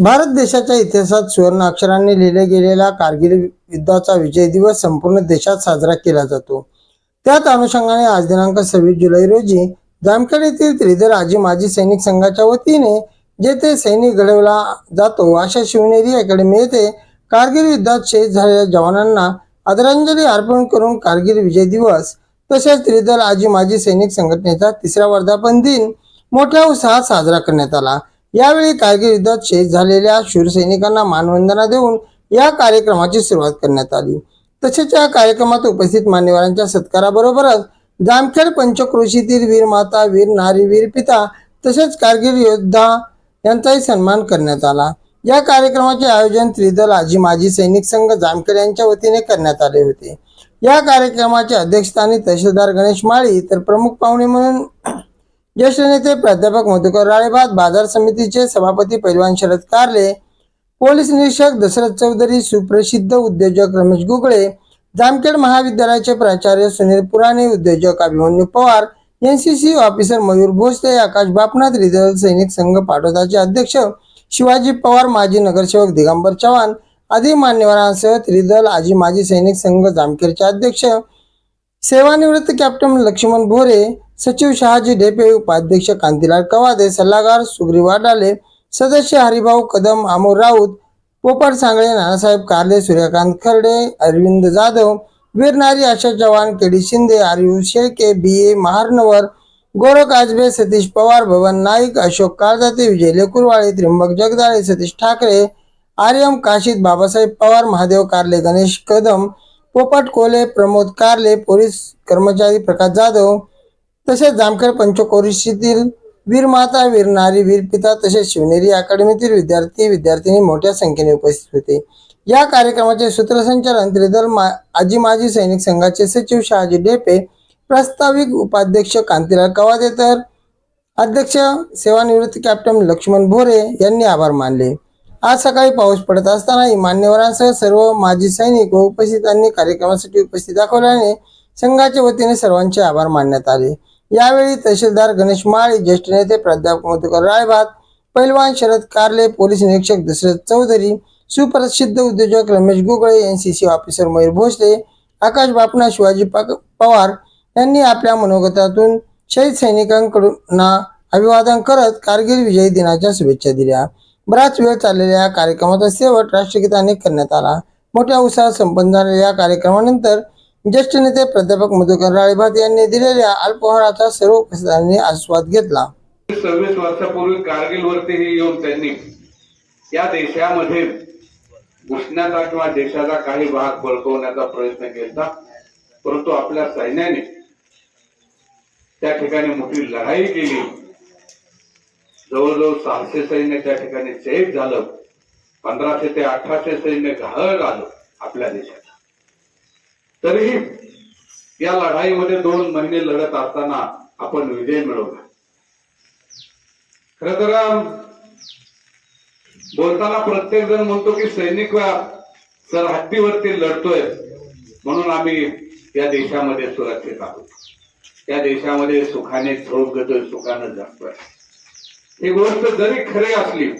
भारत देशाच्या इतिहासात सुवर्ण अक्षरांनी लिहिले गेलेला कारगिल युद्धाचा विजय दिवस संपूर्ण देशात साजरा केला जातो. त्याच अनुषंगाने आज दिनांक सव्वीस जुलै रोजी जामखेड येथील त्रिधर आजी माजी सैनिक संघाच्या वतीने जेथे सैनिक घडवला जातो अशा शिवनेरी अकॅडमी येथे कारगिल युद्धात शहीद झालेल्या जवानांना आदरांजली अर्पण करून कारगिल विजय दिवस तसेच त्रिदल आजी माजी सैनिक संघटनेचा तिसरा वर्धापन दिन मोठ्या उत्साहात साजरा करण्यात आला. यावेळी कारगिल युद्धात शहीद झालेल्या शूरसैनिकांना मानवंदना देऊन या कार्यक्रमाची सुरुवात करण्यात आली. तसेच या कार्यक्रमात उपस्थित मान्यवरांच्या सत्काराबरोबरच जामखेड पंचक्रोशीतील वीर माता वीर नारी वीर पिता तसेच कारगिल योद्धा यांचाही सन्मान करण्यात आला. या कार्यक्रमाचे आयोजन त्रिदल आजी माजी सैनिक संघ जामखेड यांच्या वतीने करण्यात आले होते. या कार्यक्रमाच्या अध्यक्षस्थानी तहसीलदार गणेश माळी तर प्रमुख पाहुणे म्हणून ज्येष्ठ नेते प्राध्यापक मधुकर राळेबाद बाजार समितीचे सभापती पैलवान शरद कारले पोलीस निरीक्षक दशरथ चौधरी सुप्रसिद्ध उद्योजक रमेश गुगळे जामखेड महाविद्यालयाचे प्राचार्य सुनील पुराणे उद्योजक Abhimanyu Pawar N C C officer Mayur Bhosale Akash Bapnath reserve सैनिक संघ पाटोदाचे अध्यक्ष शिवाजी पवार माजी नगरसेवक दिगंबर चव्हाण आदी मान्यवरांसह त्रिदल आजी माजी सैनिक संघ जामखेडचे अध्यक्ष सेवानिवृत्त कॅप्टन लक्ष्मण भोरे सचिव शहाजी ढेपे उपाध्यक्ष कांतीलाल कवादे सल्लागार सुग्रीवा डाले सदस्य हरिभाऊ कदम अमोल राऊत पोपट सांगळे नानासाहेब कारले सूर्यकांत खर्डे अरविंद जाधव वीरनारी आशा चव्हाण केडी शिंदे आर्यू शेळके बी ए महारनवर गोरख आजबे सतीश पवार भवन नाईक अशोक काळजाते विजय लेकुरवाळे त्र्यंबक जगदाळे सतीश ठाकरे आर्यम काशीद बाबासाहेब पवार महादेव कारले गणेश कदम पोपट कोले प्रमोद कारले पोलीस कर्मचारी प्रकाश जाधव तसेच जामखेड पंचकोरीशीतील वीर माता वीर नारी वीर पिता तसेच शिवनेरी अकॅडमीतील विद्यार्थी विद्यार्थिनी मोठ्या संख्येने उपस्थित होते. या कार्यक्रमाचे सूत्रसंचालन त्रिदल मा आजी माजी सैनिक संघाचे सचिव शहाजी डेपे प्रास्ताविक उपाध्यक्ष कांतीलाल कवादे तर अध्यक्ष सेवानिवृत्त कॅप्टन लक्ष्मण भोरे यांनी आभार मानले. आज सकाळी पाऊस पडत असतानाही मान्यवरांसह सर्व माजी सैनिक व उपस्थितांनी कार्यक्रमासाठी उपस्थित दाखवल्याने संघाच्या वतीने सर्वांचे आभार मानण्यात आले. यावेळी तहसीलदार गणेश माळी ज्येष्ठ नेते प्राध्यापक मधुकर रायभात पैलवान शरद कारले पोलीस निरीक्षक दशरथ चौधरी सुप्रसिद्ध उद्योजक रमेश गुगळे एनसीसी ऑफिसर मयूर भोसले आकाश बापना शिवाजी पवार यांनी आपल्या मनोगतातून शहीद सैनिकांकडून अभिवादन करत कारगिल विजयी दिनाच्या शुभेच्छा दिल्या. बराच वेळ चाललेल्या या कार्यक्रमाचा शेवट राष्ट्रगीताने करण्यात आला. मोठ्या उत्साहात संपन्न झालेल्या या कार्यक्रमानंतर ज्येष्ठ नेते प्राध्यापक मधुकर राळेभात यांनी दिलेल्या अल्पहाराचा सर्व उपस्थितांनी आस्वाद घेतला. सव्वीस वर्षापूर्वी कारगिल वरती येऊन त्यांनी या देशामध्ये घुसण्याचा किंवा देशाचा काही भाग बळकवण्याचा प्रयत्न केला. परंतु आपल्या सैन्याने त्या ठिकाणी मोठी लढाई केली. जवळजवळ सहाशे सैन्य त्या ठिकाणी शहीद झालं. पंधराशे ते अठराशे सैन्य घाळ आलं आपल्या देशात. तरीही या लढाईमध्ये दोन महिने लढत असताना आपण विजय मिळवला. खर तर बोलताना प्रत्येक जण म्हणतो की सैनिक सरहद्दीवरती लढतोय म्हणून आम्ही या देशामध्ये सुरक्षित आहोत. या देशामध्ये सुखाने झोप घेतोय सुखाने जगतोय. ही गोष्ट जरी खरी असली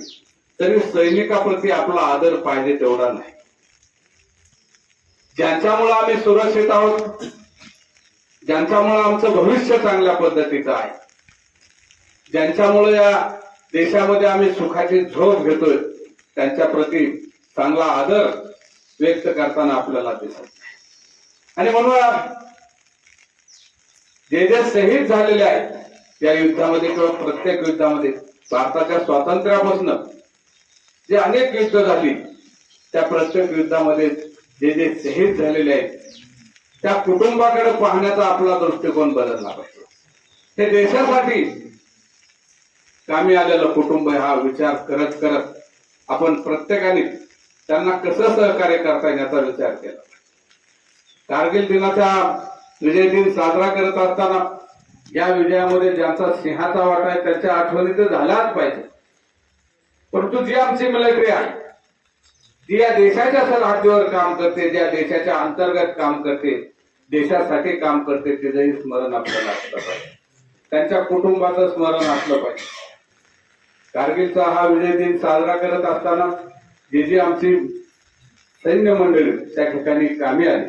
तरी सैनिकाप्रती आपला आदर पाहिजे तेवढा नाही. ज्यांच्यामुळे आम्ही सुरक्षित आहोत ज्यांच्यामुळे आमचं भविष्य चांगल्या पद्धतीचं आहे ज्यांच्यामुळे या देशामध्ये आम्ही सुखाची झोप घेतोय त्यांच्या प्रती चांगला आदर व्यक्त करताना आपल्याला दिसत आणि म्हणून जे जे शहीद झालेले आहेत या युद्धामध्ये किंवा प्रत्येक युद्धामध्ये भारताच्या स्वातंत्र्यापासून जे अनेक युद्ध झाली त्या प्रत्येक युद्धामध्ये जे जे शहीद झालेले आहेत त्या कुटुंबाकडे पाहण्याचा आपला दृष्टिकोन बदलला पाहिजे. हे देशासाठी कामी आलेलं कुटुंब हा विचार करत करत आपण प्रत्येकाने त्यांना कसं सहकार्य करता येईल याचा विचार केला कारगिल दिनाचा विजय दिन साजरा करत असताना या विजयामध्ये ज्यांचा सिंहाचा वाटा आहे त्याच्या आठवणी तर झाल्याच पाहिजे परंतु जी आमची मिलिटरी आहे जी या देशाच्या सरहद्दीवर काम करते ज्या देशाच्या अंतर्गत काम करते देशासाठी काम करते तिचंही स्मरण आपल्याला असलं पाहिजे. त्यांच्या कुटुंबाचं स्मरण असलं पाहिजे. कारगिलचा हा विजय दिन साजरा करत असताना जे जी आमची सैन्य मंडळी त्या ठिकाणी कामी आली.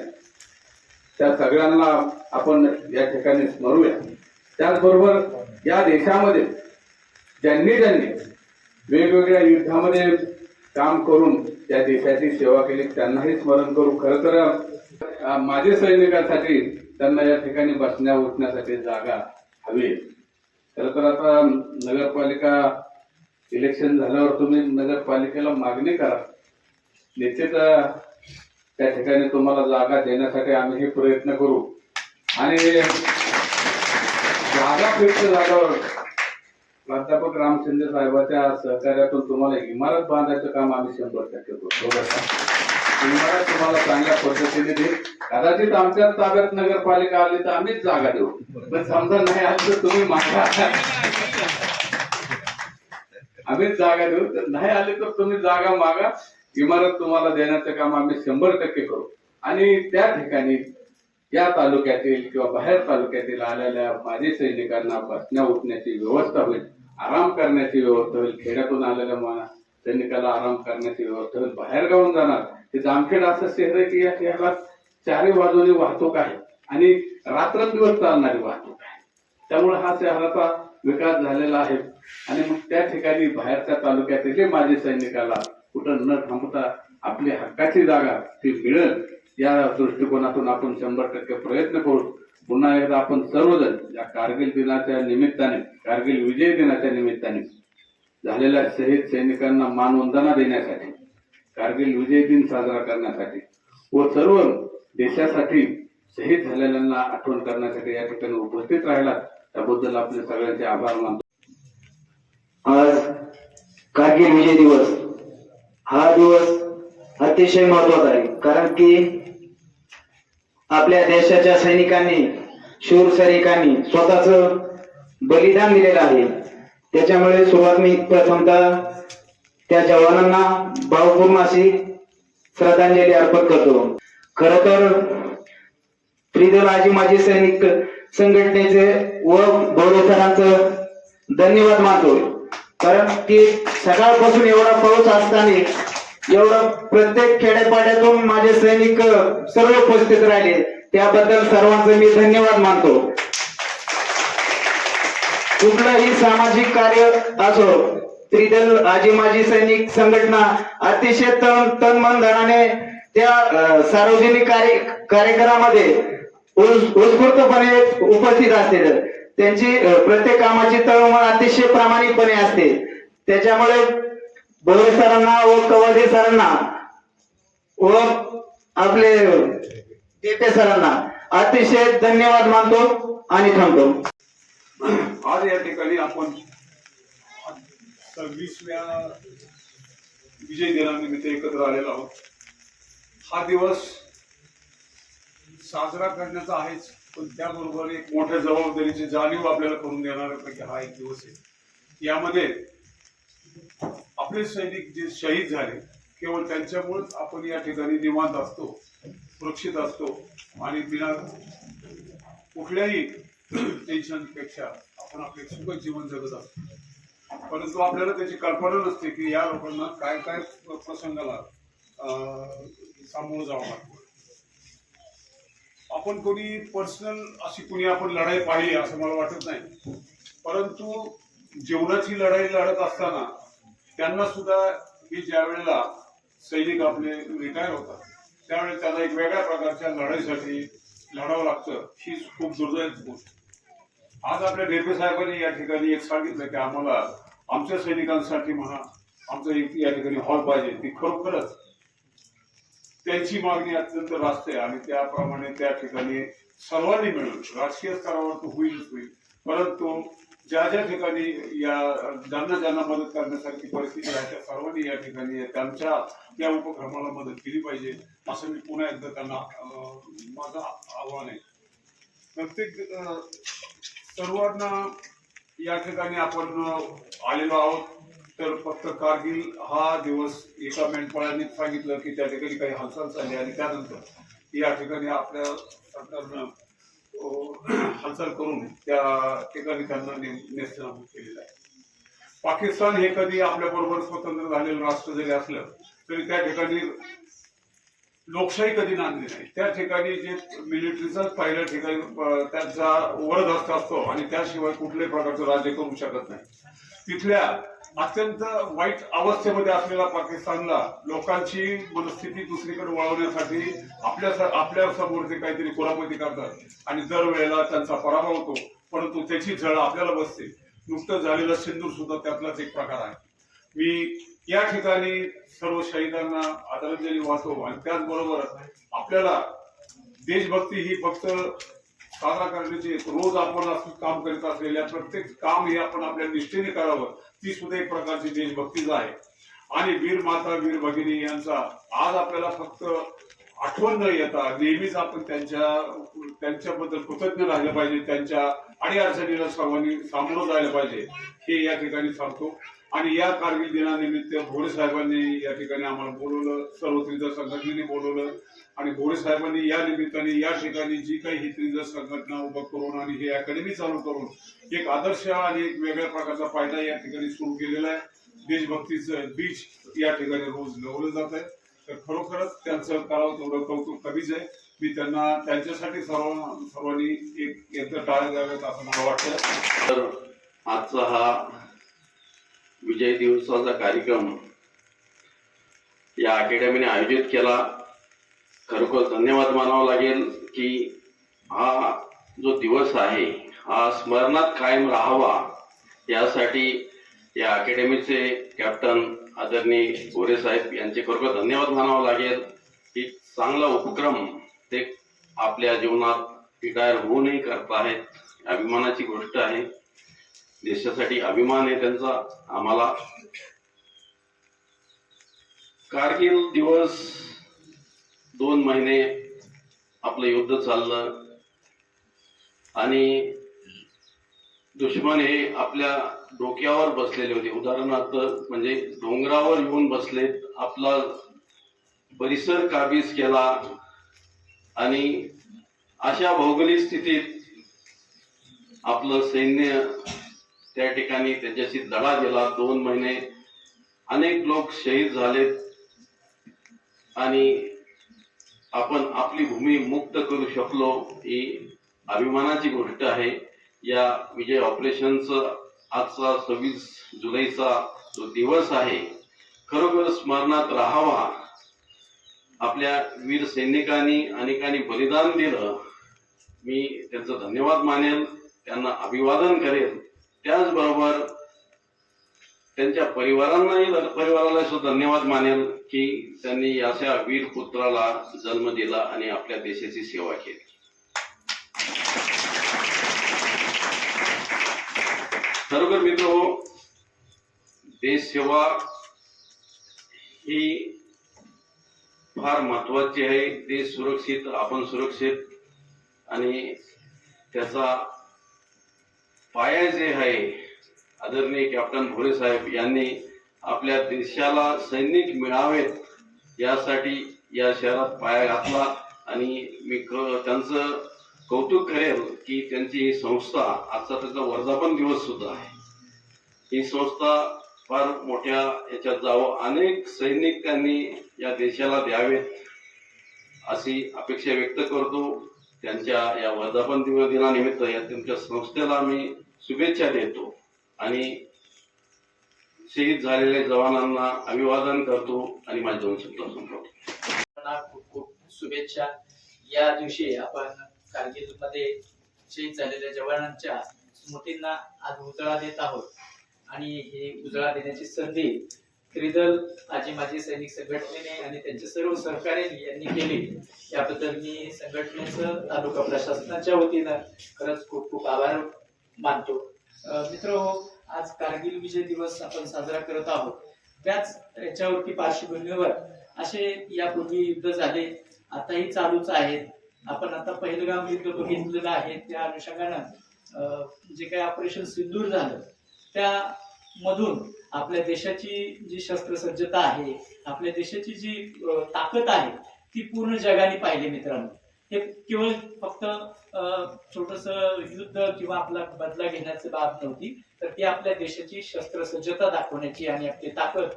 त्या सगळ्यांना आपण या ठिकाणी स्मरूया. त्याचबरोबर या देशामध्ये ज्यांनी ज्यांनी वेगवेगळ्या युद्धामध्ये काम करून त्या देशाची सेवा केली त्यांनाही स्मरण करू. खरं तर माझे सैनिकांसाठी त्यांना या ठिकाणी बसण्या उठण्यासाठी जागा हवी खरं तर आता नगरपालिका इलेक्शन झाल्यावर तुम्ही नगरपालिकेला मागणी करा. निश्चित त्या ठिकाणी तुम्हाला जागा देण्यासाठी आम्ही प्रयत्न करू. आणि जागा फिक्त जागावर प्राध्यापक राम शिंदे साहेबाच्या सहकार्यातून तुम्हाला इमारत बांधायचं काम आम्ही शंभर टक्के करतो हो इमारत तुम्हाला चांगल्या पद्धतीने देईल. कदाचित आमच्या ताब्यात नगरपालिका आली तर आम्हीच जागा देऊ. पण समजा नाही आली तर तुम्ही मागा. आम्हीच जागा देऊ. तर नाही आली तर तुम्ही जागा मागा. इमारत तुम्हाला देण्याचं काम आम्ही शंभर टक्के करू. आणि त्या ठिकाणी या तालुक्यातील किंवा बाहेर तालुक्यातील आलेल्या माजी सैनिकांना बसण्या उठण्याची व्यवस्था होईल. आराम करण्याची व्यवस्था होईल खेड्यातून आलेल्या म्हणा सैनिकाला आराम करण्याची व्यवस्था होईल बाहेर गावून जाणार. ते जामखेड असं शहर आहे की या शहरात चारही बाजूने वाहतूक आहे आणि रात्रंदिवस चालणारी वाहतूक आहे. त्यामुळे हा शहराचा विकास झालेला आहे आणि मग त्या ठिकाणी बाहेरच्या तालुक्यातील जे माजी सैनिकाला कुठं न थांबता आपली हक्काची जागा ती मिळेल या दृष्टिकोनातून आपण शंभर टक्के प्रयत्न करू. पुन्हा एकदा आपण सर्वजण या कारगिल दिनाच्या निमित्ताने कारगिल विजय दिनाच्या निमित्ताने झालेल्या शहीद सैनिकांना मानवंदना देण्यासाठी कारगिल विजय दिन साजरा करण्यासाठी व सर्व देशासाठी शहीद झालेल्यांना आठवण करण्यासाठी या ठिकाणी उपस्थित राहिला त्याबद्दल आपले सगळ्यांचे आभार मानतो. आज कारगिल विजय दिवस हा दिवस अतिशय महत्त्वाचा आहे. कारण की आपल्या देशाच्या सैनिकांनी शूर सैनिकांनी स्वतःच बलिदान दिलेलं आहे. त्याच्यामुळे सुरुवात मी प्रथमतः त्या जवानांना भावपूर्ण अशी श्रद्धांजली अर्पण करतो. खर तर त्रिदल आजी माजी सैनिक संघटनेचे व गौरव सरांचं धन्यवाद मानतो. कारण की सकाळपासून एवढा पाऊस असताना एवढं प्रत्येक खेड्यापाड्यातून माझे सैनिक सर्व उपस्थित राहिले. त्याबद्दल सर्वांचे मी धन्यवाद मानतो. कुठलंही सामाजिक कार्य असो त्रिदल आजी माजी सैनिक संघटना अतिशय तन तन मन धनाने त्या सार्वजनिक कार्य कार्यक्रमामध्ये उत्स्फूर्तपणे उपस्थित असते त्यांची प्रत्येक कामाची तळमळ अतिशय प्रामाणिकपणे असते. त्याच्यामुळे बोरे सरांना व कवाडे सरांना व आपले देते सरांना अतिशय धन्यवाद मानतो आणि थांबतो. आज या ठिकाणी आपण सव्वीसव्या विजय दिनानिमित्त एकत्र आलेलो आहोत. हा दिवस साजरा करण्याचा आहेच पण त्याबरोबर एक मोठ्या जबाबदारीची जाणीव आपल्याला करून देणाऱ्यापैकी हा एक दिवस आहे. यामध्ये आपले सैनिक जे शहीद झाले केवळ त्यांच्यामुळेच आपण या ठिकाणी निवांत असतो सुरक्षित असतो आणि बिना कुठल्याही टेन्शनपेक्षा आपण आपले सुखद जीवन जगत असतो. परंतु आपल्याला त्याची कल्पना नसते की या लोकांना काय काय प्रसंगाला अं, सामोरं जावं लागतं. आपण कोणी पर्सनल अशी कोणी आपण लढाई पाहिली असं मला वाटत नाही. परंतु जीवनाची लढाई लढत असताना त्यांना सुद्धा की ज्या वेळेला सैनिक आपले रिटायर होतात त्यावेळेस त्यांना एक वेगळ्या प्रकारच्या लढाईसाठी लढावं लागतं ही खूप दुर्दैव गोष्ट. आज आपल्या डेपे साहेबांनी या ठिकाणी एक सांगितलं की आम्हाला आमच्या सैनिकांसाठी म्हणा आमचं एक या ठिकाणी हॉल पाहिजे ती खरोखरच त्यांची मागणी अत्यंत रास्त आहे आणि त्याप्रमाणे त्या ठिकाणी सर्वांनी मिळून राजकीय स्तरावर तो होईलच होईल परंतु ज्या ज्या ठिकाणी या ज्यांना ज्यांना मदत करण्यासारखी परिस्थिती आहे त्या सर्वांनी या ठिकाणी त्यांच्या या उपक्रमाला मदत केली पाहिजे असं मी पुन्हा एकदा त्यांना माझं आव्हान आहे. प्रत्येक सर्वांना या ठिकाणी आपण आलेलो आहोत. तर फक्त कारगिल हा दिवस एका मेंढपाळांनी सांगितलं की त्या ठिकाणी काही हालचाल चालली आणि त्यानंतर या ठिकाणी आपल्या सरकारनं हालचाल करून त्या ठिकाणी त्यांना ने- नेस्तनाबूत केलेलं आहे. पाकिस्तान हे कधी आपल्या बरोबर स्वतंत्र झालेलं राष्ट्र जरी असलं तरी त्या ठिकाणी लोकशाही कधी नांदली नाही. त्या ठिकाणी जे मिलिटरीचाच पहिल्या ठिकाणी त्यांचा वरदस्त असतो आणि त्याशिवाय कुठल्याही प्रकारचं राज्य करू शकत नाही. तिथल्या अत्यंत वाईट अवस्थेमध्ये असलेल्या पाकिस्तानला लोकांची मनस्थिती दुसरीकडे वळवण्यासाठी आपल्या आपल्यासमोर ते काहीतरी कुरापती करतात आणि दरवेळेला त्यांचा पराभव होतो परंतु त्याची झळ आपल्याला बसते. नुकतं झालेलं सिंदूर सुद्धा त्यातलाच एक प्रकार आहे. मी या ठिकाणी सर्व शहीदांना आदरांजली वाहतो आणि त्याचबरोबर आपल्याला देशभक्ती ही फक्त साजरा करण्याची रोज आपण असं काम करीत असलेल्या प्रत्येक काम हे आपण आपल्या निष्ठेने करावं ती सुद्धा एक प्रकारची देशभक्तीच आहे आणि वीर माता वीर भगिनी यांचा आज आपल्याला फक्त आठवण न येता नेहमीच आपण त्यांच्या त्यांच्याबद्दल कृतज्ञ राहिलं पाहिजे त्यांच्या अडीअडचणीला सर्वांनी सामोरं जायला पाहिजे हे या ठिकाणी सांगतो. आणि या कारगिल दिनानिमित्त भोरे साहेबांनी या ठिकाणी आम्हाला बोलवलं सर्व त्रिजर संघटनेने बोलवलं. आणि भोरे साहेबांनी या निमित्ताने या ठिकाणी जी काही ही त्रिजर संघटना उभं करून आणि हे अकॅडमी चालू करून एक आदर्श आणि एक वेगळ्या प्रकारचा फायदा या ठिकाणी सुरू केलेला आहे. देशभक्तीचं बीज या ठिकाणी रोज लवलं जात आहे. तर खरोखरच त्यांचं करावं तेवढं कौतुक कमीच आहे. मी त्यांना त्यांच्यासाठी सर्व सर्वांनी एक यंत्र टाळ्या द्याव्यात असं मला वाटतं. तर आजचा हा विजय दिवसाचा कार्यक्रम या अकॅडमीने आयोजित केला. खरोखर धन्यवाद मानावा लागेल की हा जो दिवस आहे हा स्मरणात कायम राहावा यासाठी या अकॅडमीचे कॅप्टन आदरणीय गोरे साहेब यांचे खरोखर धन्यवाद मानावा लागेल. की चांगला उपक्रम ते आपल्या जीवनात रिटायर होऊनही करत आहेत अभिमानाची गोष्ट आहे. देशासाठी अभिमान आहे त्यांचा. आम्हाला कारगिल दिवस दोन महिने आपलं युद्ध चाललं. आणि दुश्मन हे आपल्या डोक्यावर बसलेले होते. उदाहरणार्थ म्हणजे डोंगरावर येऊन बसलेत आपला परिसर काबीज केला आणि अशा भौगोलिक स्थितीत आपलं सैन्य त्या ठिकाणी त्याच्याशी लढा दिला दोन महिने अनेक लोक शहीद झालेत. आणि आपण आपली भूमी मुक्त करू शकलो ही अभिमानाची गोष्ट आहे. या विजय ऑपरेशनचं आजचा सव्वीस जुलैचा जो दिवस आहे खरोखर स्मरणात राहावा. आपल्या वीर सैनिकांनी अनेकांनी बलिदान दिलं. मी त्यांचं धन्यवाद मानेल त्यांना अभिवादन करेल त्याचबरोबर त्यांच्या परिवारांनाही परिवाराला सुद्धा धन्यवाद मानेल की त्यांनी अशा वीर पुत्राला जन्म दिला आणि आपल्या देशाची सेवा केली. खरोखर मित्र हो देश सेवा ही फार महत्वाची आहे. देश सुरक्षित आपण सुरक्षित आणि त्याचा पाया जे आहे आदरणीय कॅप्टन भोरे साहेब यांनी आपल्या देशाला सैनिक मिळावेत यासाठी या शहरात पाया घातला. आणि मी त्यांचं कौतुक करेल की त्यांची ही संस्था आजचा त्याचा वर्धापन दिवस सुद्धा आहे. ही संस्था फार मोठ्या याच्यात जावं अनेक सैनिक त्यांनी या देशाला द्यावेत अशी अपेक्षा व्यक्त करतो. त्यांच्या या वर्धापन दिनानिमित्त या तुमच्या संस्थेला मी शुभेच्छा देतो आणि शहीद झालेल्या जवानांना अभिवादन करतो आणि माझे दोन शब्द संपवतो खूप खूप शुभेच्छा. या दिवशी आपण कारगिलमध्ये शहीद झालेल्या जवानांच्या स्मृतींना आज उजळा देत आहोत. आणि ही उजळा देण्याची संधी त्रिदल आजी माजी सैनिक संघटनेने आणि त्यांचे सर्व सहकार्यांनी यांनी केली याबद्दल मी संघटनेचं तालुका प्रशासनाच्या वतीनं खरंच खूप खूप आभार मानतो. मित्र आज कारगिल विजय दिवस आपण साजरा करत आहोत. त्याच याच्यावरती पार्श्वभूमीवर असे यापूर्वी युद्ध झाले आताही चालूच आहेत. आपण आता पहिलगाम युद्ध बघितलेलं आहे त्या अनुषंगानं जे काही ऑपरेशन सिंदूर झालं त्या मधून आपल्या देशाची जी शस्त्रसज्जता आहे आपल्या देशाची जी ताकद आहे ती पूर्ण जगाने पाहिली मित्रांनो. हे केवळ फक्त छोटस युद्ध किंवा आपला बदला घेण्याची बाब नव्हती तर ती आपल्या देशाची शस्त्रसज्जता दाखवण्याची आणि आपली ताकद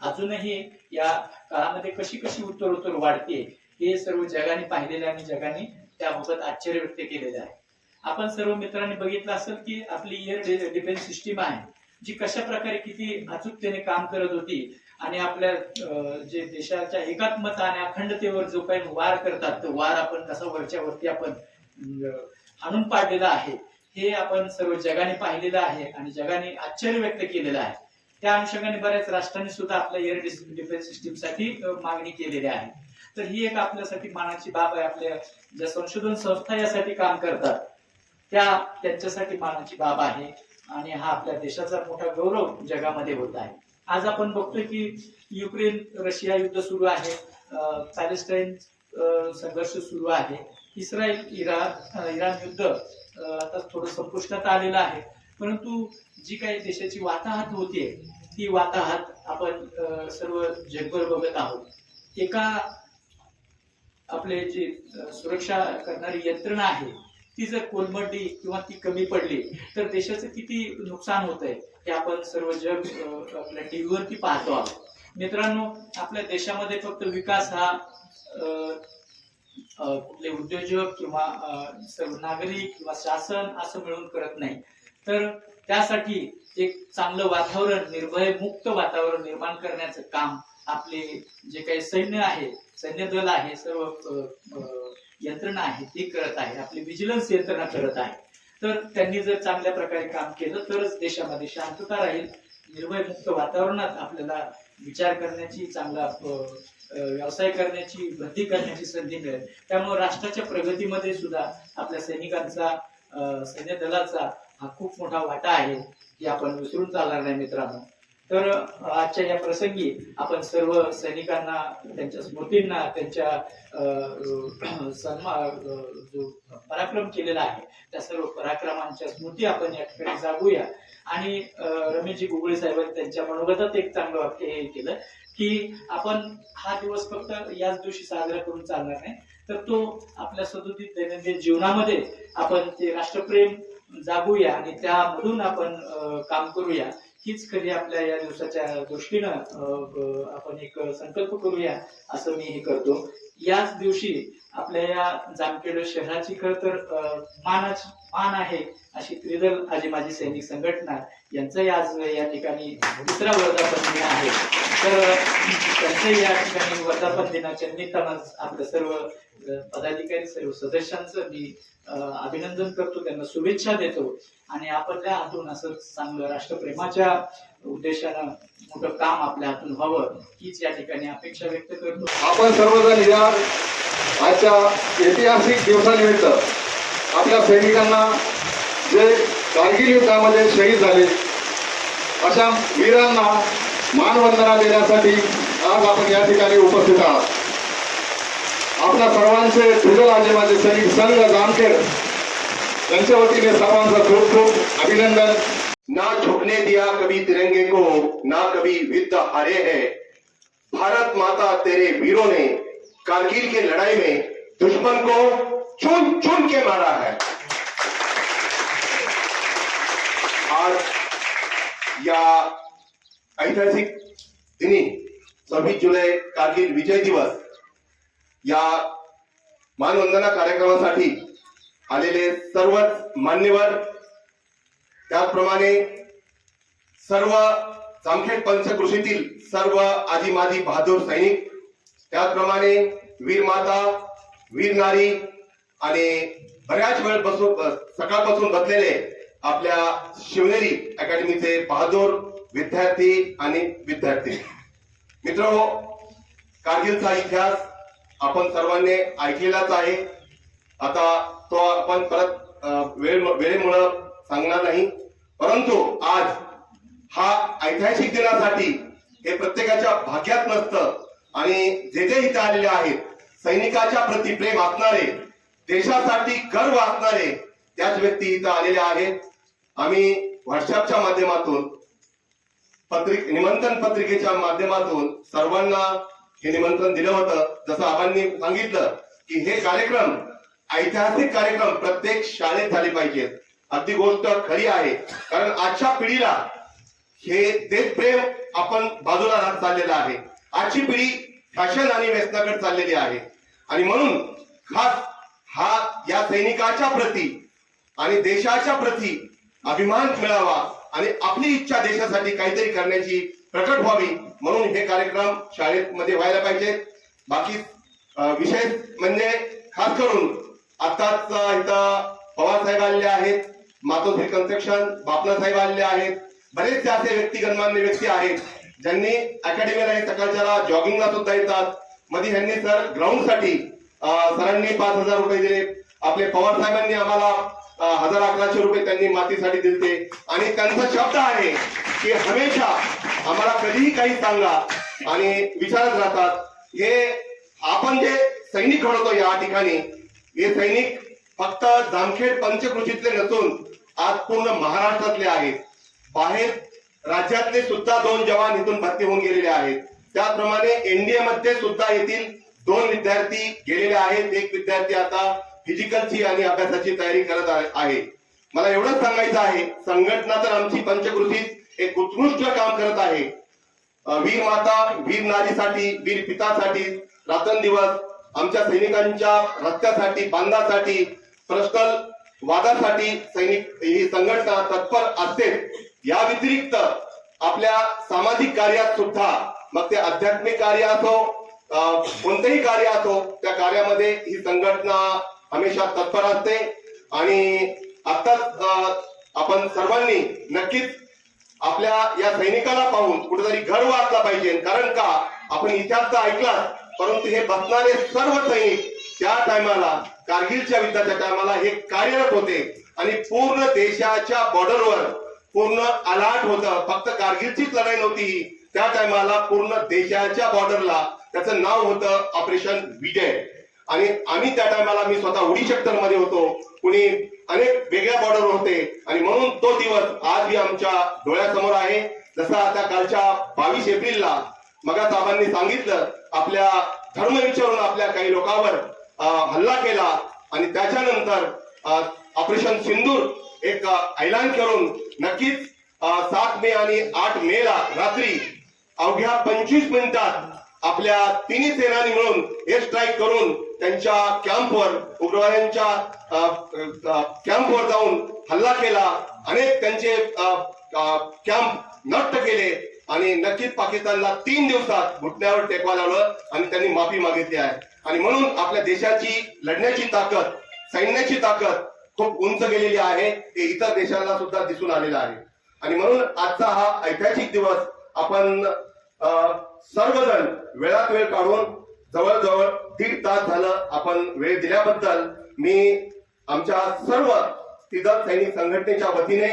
अजूनही या काळामध्ये कशी कशी उत्तरोत्तर वाढते हे सर्व जगाने पाहिलेले आणि जगाने त्याबाबत आश्चर्य व्यक्त केलेले आहे. आपण सर्व मित्रांनी बघितलं असेल की आपली एअर डिफेन्स सिस्टीम आहे. जी कशा प्रकारे किती अचूकतेने काम करत होती आणि आपल्या जे देशाच्या एकात्मता आणि अखंडतेवर जो काही वार करतात तो वार आपण कसा वरच्या वरती आपण आणून पाडलेला आहे हे आपण सर्व जगाने पाहिलेलं आहे आणि जगाने आश्चर्य व्यक्त केलेलं आहे. त्या अनुषंगाने बऱ्याच राष्ट्रांनी सुद्धा आपल्या एअर डिफेन्स सिस्टीमसाठी साठी मागणी केलेली आहे. तर ही एक आपल्यासाठी मानाची बाब आहे आपल्या ज्या संशोधन संस्था यासाठी काम करतात त्या त्यांच्यासाठी मानाची बाब आहे. आणि हा आपल्या देशाचा मोठा गौरव जगामध्ये होत आहे. आज आपण बघतोय की युक्रेन रशिया युद्ध सुरू आहे. पॅलेस्टाईन संघर्ष सुरू आहे. इस्रायल इराण इराण युद्ध आता थोडं संपुष्टात आलेलं आहे. परंतु जी काही देशाची वाताहत होतीये ती वाताहत आपण सर्व जगभर बघत आहोत. एका आपले जे सुरक्षा करणारी यंत्रणा आहे ती जर कोलमडली किंवा ती कमी पडली तर देशाचं किती नुकसान होत आहे हे आपण सर्व जग आपल्या टीव्हीवरती पाहतो आहोत. मित्रांनो आपल्या देशामध्ये फक्त विकास हा कुठले उद्योजक किंवा सर्व नागरिक किंवा शासन असं मिळून करत नाही. तर त्यासाठी एक चांगलं वातावरण निर्भय मुक्त वातावरण निर्माण करण्याचं काम आपले जे काही सैन्य आहे सैन्य दल आहे सर्व यंत्रणा आहे ती करत आहे आपली विजिलन्स यंत्रणा करत आहे. तर त्यांनी जर चांगल्या प्रकारे काम केलं तरच देशामध्ये शांतता राहील निर्भय मुक्त वातावरणात आपल्याला विचार करण्याची चांगला व्यवसाय करण्याची वृद्धी करण्याची संधी मिळेल. त्यामुळे राष्ट्राच्या प्रगतीमध्ये सुद्धा आपल्या सैनिकांचा सैन्य दलाचा हा खूप मोठा वाटा आहे की आपण विसरून चालणार नाही मित्रांनो. तर आजच्या या प्रसंगी आपण सर्व सैनिकांना त्यांच्या स्मृतींना त्यांच्या सन्मा जो पराक्रम केलेला आहे त्या सर्व पराक्रमांच्या स्मृती आपण या ठिकाणी जागूया. आणि रमेशजी गुगळे साहेबांनी त्यांच्या मनोगतात एक चांगलं वाक्य हे केलं की आपण हा दिवस फक्त याच दिवशी साजरा करून चालणार नाही तर तो आपल्या सदोदित दैनंदिन जीवनामध्ये आपण ते राष्ट्रप्रेम जागूया आणि त्यामधून आपण काम करूया. हीच खरी आपल्या या दिवसाच्या दृष्टीनं आपण एक संकल्प करूया असं मी हे करतो. याच दिवशी आपल्या या जामखेड शहराची खर तर मानच मानाची मान आहे अशी त्रिदल आजी माझी सैनिक संघटना यांचंही आज या ठिकाणी दुसरा वर्धापन दिन आहे. तर त्यांचंही या ठिकाणी वर्धापन दिनाच्या निमित्तानं आपल्या सर्व पदाधिकारी सर्व सदस्यांचं मी अभिनंदन करतो. त्यांना शुभेच्छा देतो. आणि आपल्या हातून असं चांगलं राष्ट्रप्रेमाच्या उद्देशानं मोठं काम आपल्या हातून व्हावं हीच या ठिकाणी अपेक्षा व्यक्त करतो. आपण सर्वजण या आजच्या ऐतिहासिक दिवसानिमित्त आपल्या सैनिकांना जे कारगिल युद्धामध्ये शहीद झाले अशा वीरांना मानवंदना देण्यासाठी आज आपण या ठिकाणी उपस्थित आहात. आपल्या सर्वांचे तुझं माझे सैनिक संघ जामखेड त्यांच्या वतीने सर्वांचं खूप खूप अभिनंदन. ना झुकने दिया कभी तिरंगे को, ना कभी विद्ध हारे हैं। भारत माता तेरे वीरों ने कारगिल की लड़ाई में दुश्मन को चुन चुन के मारा है। आज या ऐतिहासिक दिनी सव्वीस जुलै कारगिल विजय दिवस या मानवंदना कार्यक्रमासाठी आलेले मान्यवर त्याचप्रमाणे सर्व जामखेड पंचकृषीतील सर्व आधी माजी बहादूर सैनिक त्याचप्रमाणे वीर माता वीर नारी आणि बऱ्याच वेळ बसून सकाळपासून बसलेले आपल्या शिवनेरी अकॅडमीचे बहादूर विद्यार्थी आणि विद्यार्थी. मित्र कारगिलचा इतिहास आपण सर्वांनी ऐकलेलाच आहे. आता तो आपण परत वेळ वेळेमुळं सांगणार नाही. परंतु आज हा ऐतिहासिक दिनासाठी हे प्रत्येकाच्या भाग्यात नसतं. आणि जे जे इथे आलेले आहेत सैनिकाच्या प्रति प्रेम असणारे देशासाठी गर्व असणारे त्याच व्यक्ती इथं आलेल्या आहेत. आम्ही व्हॉट्सअपच्या माध्यमातून पत्रिक निमंत्रण पत्रिकेच्या माध्यमातून सर्वांना हे निमंत्रण दिलं होतं. जसं आबांनी सांगितलं की हे कार्यक्रम ऐतिहासिक कार्यक्रम प्रत्येक शाळेत झाले पाहिजेत. अगदी गोष्ट खरी आहे. कारण आजच्या पिढीला हे देशप्रेम आपण बाजूला राहत चाललेलं आहे. आजची पिढी फॅशन आणि व्यसनाकडे चाललेली आहे. आणि म्हणून खास हा या सैनिकाच्या प्रती आणि देशाच्या प्रती अभिमान मिळावा आणि आपली इच्छा देशासाठी काहीतरी करण्याची प्रकट व्हावी म्हणून हे कार्यक्रम शाळेमध्ये व्हायला पाहिजेत बाकी विषय म्हणजे खास करून आताच इथं पवार साहेब आलेले आहेत. मातोश्री कन्स्ट्रक्शन बापना साहेब आलेले आहेत. बरेचसे असे व्यक्ती गणमान्य व्यक्ती आहेत. ज्यांनी अकॅडमीला हे सकाळच्याला जॉगिंगला सुद्धा येतात. मध्ये ह्यांनी सर ग्राउंडसाठी सरांनी पाच हजार रुपये दिले. आपले पवार साहेबांनी आम्हाला हजार अकराशे रुपये त्यांनी मातीसाठी दिलते. आणि त्यांचा शब्द आहे की हमेशा आम्हाला कधीही काही सांगा आणि विचारत राहतात. हे आपण जे सैनिक घडवतो या ठिकाणी हे सैनिक फक्त जामखेड पंचकृषीतले नसून आज पूर्ण महाराष्ट्रातले आहेत. बाहेर राज्यातले सुद्धा दोन जवान इथून भरती होऊन गेलेले आहेत. त्याप्रमाणे एनडीए मध्ये सुद्धा येथील दोन विद्यार्थी गेलेले आहेत. एक विद्यार्थी आता फिजिकलची आणि अभ्यासाची तयारी करत आहे- मला एवढंच सांगायचं आहे संघटना तर आमची पंचकृतीत एक उत्कृष्ट काम करत आहे. वीर माता वीर नारीसाठी वीर पितासाठी रात्रंदिवस आमच्या सैनिकांच्या रस्त्यासाठी बांधासाठी पर्सनल वादासाठी सैनिक ही संघटना तत्पर असते. या व्यतिरिक्त आपल्या सामाजिक कार्यात सुद्धा मग ते आध्यात्मिक कार्य असो कोणतेही कार्य असो त्या कार्यामध्ये ही संघटना हमेशा तत्पर असते. आणि आताच आपण सर्वांनी नक्कीच आपल्या या सैनिकाला पाहून कुठेतरी घर वाचला पाहिजे. कारण का? आपण इतिहास तर ऐकला परंतु हे बसणारे सर्व सैनिक त्या टायमाला कारगिलच्या युद्धाच्या टायमाला हे कार्यरत होते. आणि पूर्ण देशाच्या बॉर्डरवर पूर्ण अलर्ट होतं. फक्त कारगिलचीच लढाई नव्हती. त्या टायमाला पूर्ण देशाच्या बॉर्डरला त्याचं नाव होतं ऑपरेशन विजय. आणि आम्ही त्या टायमाला मी स्वतः उडी सेक्टरमध्ये होतो. कुणी अनेक वेगळ्या बॉर्डरवर होते. आणि म्हणून तो दिवस आजही आमच्या डोळ्यासमोर आहे. जसा आता कालच्या बावीस एप्रिलला मगा साहेबांनी सांगितलं आपल्या धर्म विचारून आपल्या काही लोकांवर हल्ला केला आणि त्याच्यानंतर ऑपरेशन सिंदूर एक ऐलान करून नक्कीच सात मे आणि आठ मे ला रात्री अवघ्या पंचवीस मिनिटात आपल्या तिन्ही सेनानी मिळून एअर स्ट्राईक करून त्यांच्या कॅम्पवर उग्रवाद्यांच्या कॅम्पवर जाऊन हल्ला केला. अनेक त्यांचे कॅम्प नष्ट केले आणि नक्कीच पाकिस्तानला तीन दिवसात घुटण्यावर टेकवा लावलं आणि त्यांनी माफी मागितली आहे. आणि म्हणून आपल्या देशाची लढण्याची ताकद सैन्याची ताकद खूप उंच गेलेली आहे. ते इतर देशांना सुद्धा दिसून आलेलं आहे. आणि म्हणून आजचा हा ऐतिहासिक दिवस आपण सर्वजण वेळात वेळ काढून जवळजवळ दीड तास झालं आपण वेळ दिल्याबद्दल मी आमच्या सर्व तिथं सैनिक संघटनेच्या वतीने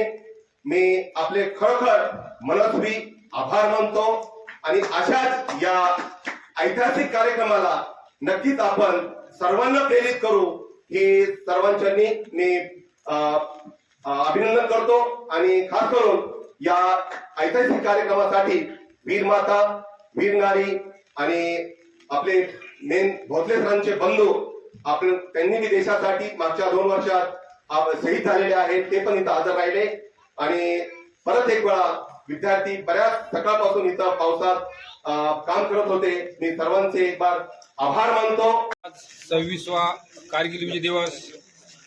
मी आपले खळखळ मनस्वी आभार मानतो. आणि अशाच या ऐतिहासिक कार्यक्रमाला नक्कीच आपण सर्वांना प्रेरित करू हे सर्वांच्या मी अभिनंदन करतो आणि खास करून या ऐतिहासिक कार्यक्रमासाठी वीर माता वीर नारी आणि आपले मेन भोसले सरांचे बंधू आपण त्यांनी मी देशासाठी मागच्या दोन वर्षात शहीद झालेले आहेत ते पण इथं हजर राहिले. आणि परत एक वेळा विद्यार्थी बऱ्याच सकाळपासून इथं पावसात काम करत होते. मी सर्वांचे एक बार आभार मानतो. सव्वीसवा कारगिल विजय दिवस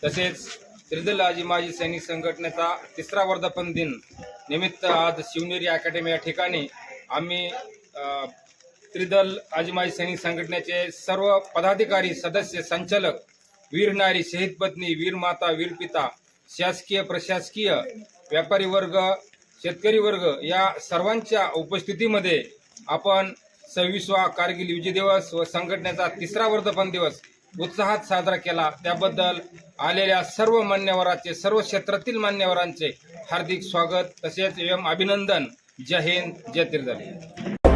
तसेच त्रिदलाजी माजी सैनिक संघटनेचा तिसरा वर्धापन दिन निमित्त आज शिवनेरी अकॅडमी या ठिकाणी आम्ही त्रिदल आजीमाजी सैनिक संघटनेचे सर्व पदाधिकारी सदस्य संचालक वीर नारी शहीद पत्नी वीर माता वीर पिता शासकीय प्रशासकीय व्यापारी वर्ग शेतकरी वर्ग या सर्वांच्या उपस्थितीमध्ये आपण सव्वीसवा कारगिल विजय दिवस व संघटनेचा तिसरा वर्धपन दिवस उत्साहात साजरा केला. त्याबद्दल आलेल्या सर्व मान्यवरांचे सर्व क्षेत्रातील मान्यवरांचे हार्दिक स्वागत. तसेच एवं अभिनंदन. जय हिंद जय त्रिदल